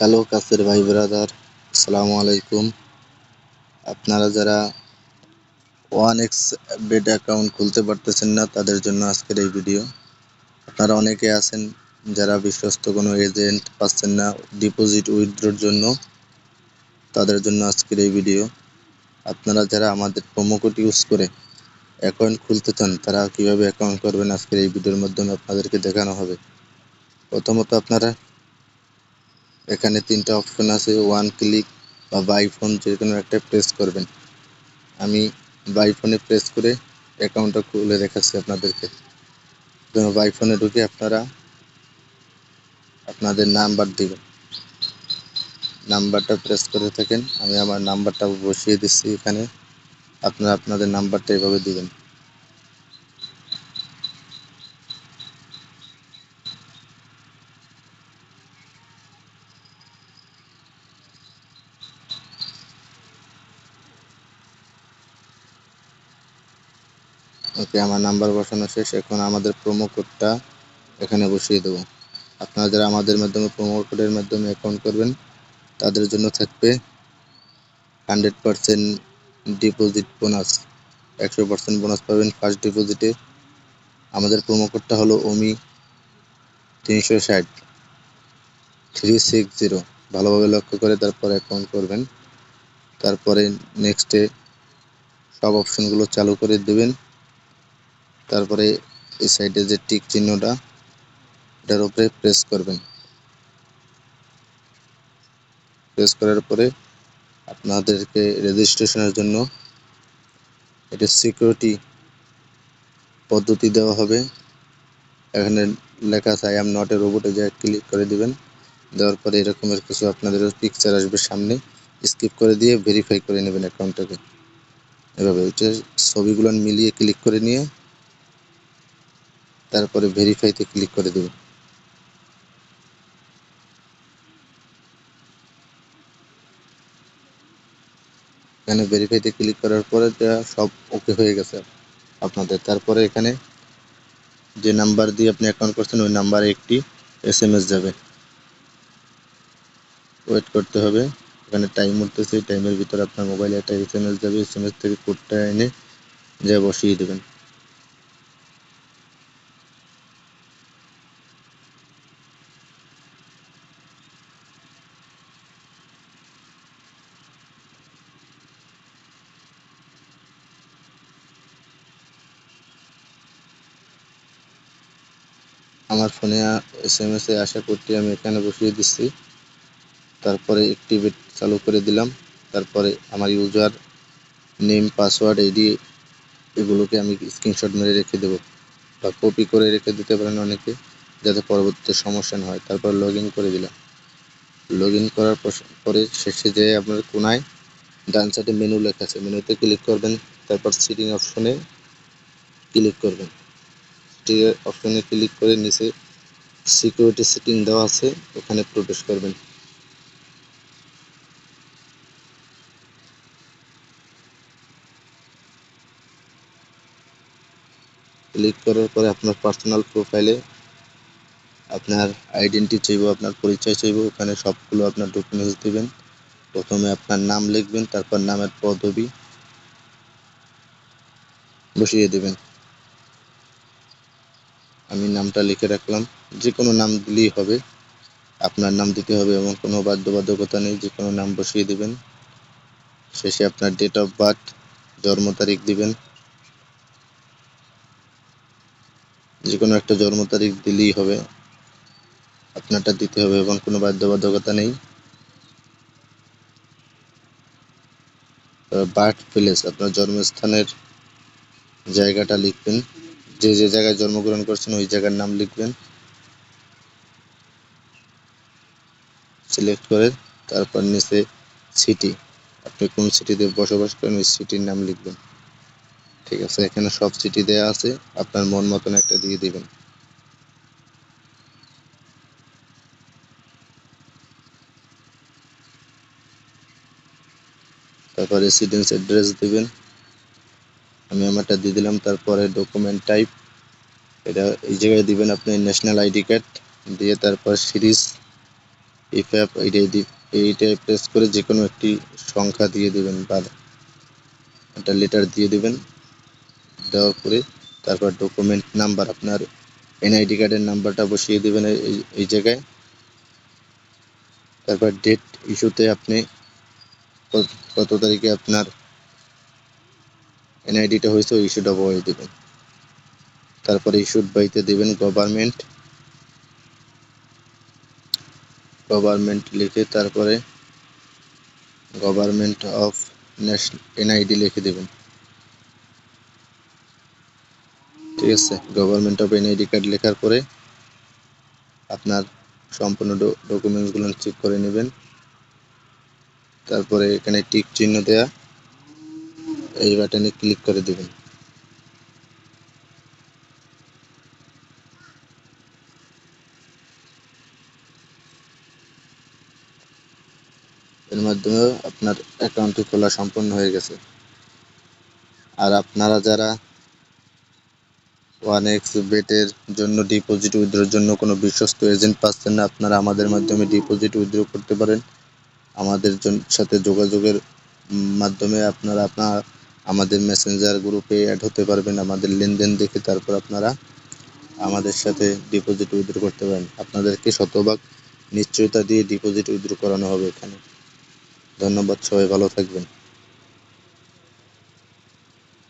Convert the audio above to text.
Hello কাছের ভাই brother, আসসালামু আলাইকুম। আপনারা যারা ওয়ান এক্স বেড অ্যাকাউন্ট খুলতে পারতেছেন না, তাদের জন্য আজকের এই ভিডিও। আপনারা অনেকে আছেন যারা বিশ্বস্ত কোনো এজেন্ট পাচ্ছেন না ডিপোজিট উইথড্রোর জন্য, তাদের জন্য আজকের এই ভিডিও। আপনারা যারা আমাদের প্রোমো কোড ইউজ করে অ্যাকাউন্ট খুলতে চান, তারা কীভাবে অ্যাকাউন্ট করবেন আজকের এই ভিডিওর মাধ্যমে আপনাদেরকে দেখানো হবে। প্রথমত আপনারা এখানে তিনটা অপশন আছে ওয়ান ক্লিক বা বাই ফোন যে কোনো একটা প্রেস করবেন। আমি বাই ফোনে প্রেস করে অ্যাকাউন্টটা খুলে দেখাচ্ছি আপনাদেরকে। বাই ফোনে ঢুকে আপনারা আপনাদের নাম্বার দিবেন। নাম্বারটা প্রেস করে থাকেন, আমি আমার নাম্বারটা বসিয়ে দিচ্ছি এখানে। আপনারা আপনাদের নাম্বারটা এভাবে দিবেন। ওকে আমার নাম্বার বসানো শেষ, এখন আমাদের প্রোমো কোডটা এখানে বসিয়ে দেবো। আপনারা যারা আমাদের মাধ্যমে প্রোমো কোডের মাধ্যমে অ্যাকাউন্ট করবেন, তাদের জন্য থাকবে হান্ড্রেড পারসেন্ট ডিপোজিট বোনাস একশো পার্সেন্ট বোনাস পাবেন ফার্স্ট ডিপোজিটে আমাদের প্রোমো কোডটা হলো ওমি তিনশো ষাট। থ্রি সিক্স জিরো ভালোভাবে লক্ষ্য করে তারপর অ্যাকাউন্ট করবেন। তারপরে নেক্সটে সব অপশনগুলো চালু করে দেবেন। তারপরে এই সাইডে যে টিক চিহ্নটা, এটার উপরে প্রেস করবেন। প্রেস করার পরে আপনাদেরকে রেজিস্ট্রেশনের জন্য এটা সিকিউরিটি পদ্ধতি দেওয়া হবে। এখানে লেখা আই এম নট এ রোবটে যা ক্লিক করে দিবেন। দেওয়ার পরে এরকমের কিছু আপনাদের পিকচার আসবে সামনে। স্কিপ করে দিয়ে ভেরিফাই করে নেবেন অ্যাকাউন্টটাকে এভাবে এটা ছবিগুলো মিলিয়ে ক্লিক করে নিয়ে তারপরে ভেরিফাইতে ক্লিক করে দেবেন। এখানে ভেরিফাইতে ক্লিক করার পরে সব ওকে হয়ে গেছে আপনাদের। তারপরে এখানে যে নাম্বার দিয়ে আপনি অ্যাকাউন্ট করছেন, ওই নাম্বারে একটি এস এম এস যাবে। ওয়েট করতে হবে। এখানে টাইম উঠতেছে টাইমের ভিতরে আপনার মোবাইলে একটা এস এম এস যাবে। এস এম এস থেকে কোডটা এনে যা বসিয়ে দেবেন। আমার ফোনে এস এম এস এ আসা কোডটি আমি এখানে বসিয়ে দিচ্ছি। তারপরে অ্যাক্টিভেট চালু করে দিলাম। তারপরে আমার ইউজার নেম পাসওয়ার্ড এডি এগুলোকে আমি স্ক্রিনশট মেরে রেখে দেব বা কপি করে রেখে দিতে পারেন অনেকে যাতে পরবর্তীতে সমস্যা না হয়। তারপর লগ করে দিলাম। লগ করার পরে শেষে যেয়ে আপনার কোনায় ডান সাইডে মেনু লেখা আছে মেনুতে ক্লিক করবেন। তারপর সিটিং অপশনে ক্লিক করবেন। অপশনে ক্লিক করে নিচে সিকিউরিটি সেটিং দেওয়া আছে, ওখানে প্রবেশ করবেন। ক্লিক করার পরে আপনার পার্সোনাল প্রোফাইলে আপনার আইডেন্টি চাইব, আপনার পরিচয় চাইব, ওখানে সবগুলো আপনার ডকুমেন্টস দিবেন। প্রথমে আপনার নাম লিখবেন, তারপর নামের পদবি বসিয়ে দেবেন। আমি নামটা লিখে রাখলাম। যে কোনো নাম দিলেই হবে। আপনার নাম দিতে হবে এবং কোনো বাধ্যবাধকতা নেই যে কোনো নাম বসিয়ে দেবেন। শেষে আপনার ডেট অফ বার্থ জন্ম তারিখ দিবেন। যে কোনো একটা জন্ম তারিখ দিলেই হবে। আপনারটা দিতে হবে এবং কোনো বাধ্যবাধকতা নেই। বার্থ প্লেস আপনার জন্মস্থানের জায়গাটা লিখবেন। যে যে জায়গায় জন্মগ্রহণ করছেন, ওই জায়গার নাম লিখবেন। সিলেক্ট করে তারপর নিচে সিটি আপনি কোন সিটিতে বসবাস করেন, ওই সিটির নাম লিখবেন। ঠিক আছে, এখানে সব সিটি দেয়া আছে, আপনার মন মতন একটা দিয়ে দিবেন। তারপর রেসিডেন্স অ্যাড্রেস দিবেন। আমি আমারটা দিয়ে দিলাম, তারপরে ডকুমেন্ট টাইপ এটা এই জায়গায় দিবেন আপনি ন্যাশনাল আইডি কার্ড দিয়ে তারপর সিরিজ এই অ্যাপ এইটাই এইটাই প্রেস করে যে কোনো একটি সংখ্যা দিয়ে দেবেন বা একটা লেটার দিয়ে দেবেন, দেওয়ার পরে তারপর ডকুমেন্ট নাম্বার আপনার এনআইডি কার্ডের নাম্বারটা বসিয়ে দেবেন এই জায়গায়। তারপর ডেট ইস্যুতে আপনি কত তারিখে আপনার এনআইডিটা হয়েছে, ওই ইস্যুটা বয়ে দেবেন তারপরে ইস্যুড বাইতে দেবেন গভর্নমেন্ট গভর্নমেন্ট লিখে তারপরে গভর্নমেন্ট অফ ন্যাশনাল এনআইডি লিখে দেবেন। ঠিক আছে গভর্নমেন্ট অফ এনআইডি কার্ড লেখার পরে আপনার সম্পূর্ণ ডকুমেন্টসগুলো চেক করে নেবেন। তারপরে এখানে টিক চিহ্ন দেয়া। এই বাটনে ক্লিক করে দেবেন। এর মাধ্যমে আপনার অ্যাকাউন্টটি খোলা সম্পন্ন হয়ে গেছে। আর আপনারা যারা ওয়ান এক্স বেটের জন্য ডিপোজিট উইথড্রোর জন্য কোনো বিশ্বস্ত এজেন্ট পাচ্ছেন না, আপনারা আমাদের মাধ্যমে ডিপোজিট উইথড্র করতে পারেন। আমাদের সাথে যোগাযোগের মাধ্যমে আপনারা আপনার আমাদের মেসেঞ্জার গ্রুপে অ্যাড হতে পারবেন, আমাদের লেনদেন দেখে তারপর আপনারা আমাদের সাথে ডিপোজিট উইথড্র করতে পারেন। আপনাদেরকে শতভাগ নিশ্চয়তা দিয়ে ডিপোজিট উইথড্র করানো হবে এখানে। ধন্যবাদ, সবাই ভালো থাকবেন।